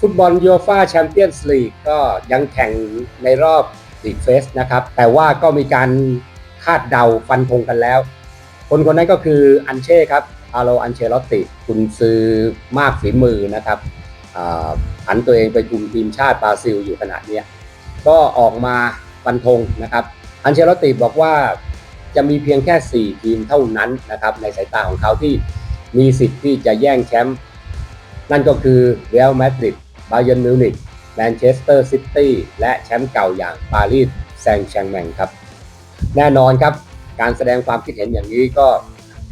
ฟุตบอลยูฟาแชมเปี้ยนส์ลีกก็ยังแข่งในรอบลีกเฟสนะครับ แต่ว่าก็มีการคาดเดาฟันธงกันแล้ว คนคนนั้นก็คืออันเช่ครับอาโลอันเชลอตติคุณซื้อมากฝีมือนะครับอันตัวเองไปคุมทีมชาติบราซิลอยู่ขนาดนี้ก็ออกมาฟันธงนะครับ อันเชลอตติบอกว่าจะมีเพียงแค่ 4 ทีมเท่านั้นนะครับในสายตาของเขาที่มีสิทธิ์ที่จะแย่งแชมป์นั่นก็คือเรอัลมาดริด บาเยิร์นมิวนิกแมนเชสเตอร์ซิตี้และแชมป์เก่าอย่างปารีสแซงต์แชงแมงครับ แน่นอนครับการแสดงความคิดเห็นอย่างนี้ก็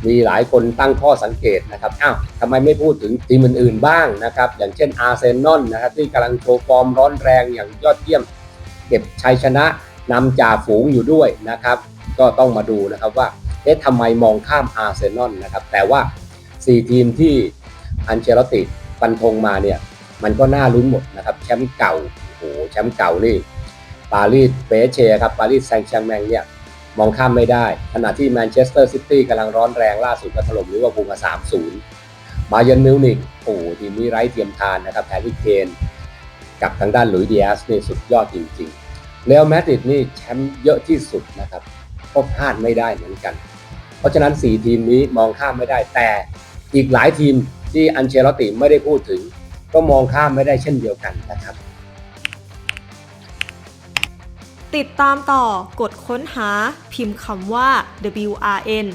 มีหลายคนตั้งข้อสังเกตนะครับ อ้าวทำไมไม่พูดถึงทีมอื่น ๆ บ้างนะครับ อย่างเช่นอาร์เซนอลนะครับที่กำลังโชว์ฟอร์มร้อนแรงอย่างยอดเยี่ยม เก็บชัยชนะนำจ่าฝูงอยู่ด้วยนะครับ ก็ต้องมาดูนะครับว่า เอ๊ะทำไมมองข้ามอาร์เซนอลนะครับ แต่ว่า 4 ทีมที่อันเชลติฟันธงมาเนี่ย มันก็น่าลุ้นหมดนะครับแชมป์เก่าโอ้โหแชมป์เก่านี่ปารีสเปเชครับปารีสแซงต์แชงแมงเนี่ยมองข้ามไม่ได้ ขณะที่แมนเชสเตอร์ซิตี้กำลังร้อนแรงล่าสุดก็ถล่มลิเวอร์พูลมา3-0บาเยิร์นมิวนิกโอ้โหทีมนี้ไร้เทียมทานนะครับแฮร์รี่เคนกับทางด้านหลุยส์ดีแอสนี่สุดยอดจริงๆเรอัลมาดริดนี่แชมป์เยอะที่สุดนะครับก็พลาดไม่ได้เหมือนกัน เพราะฉะนั้น 4 ทีมนี้มองข้ามไม่ได้แต่อีกหลายทีมที่อันเชลติไม่ได้พูดถึง ก็มองข้ามไม่ได้เช่นเดียวกันนะครับ ติดตามต่อกดค้นหาพิมพ์คำว่า WRN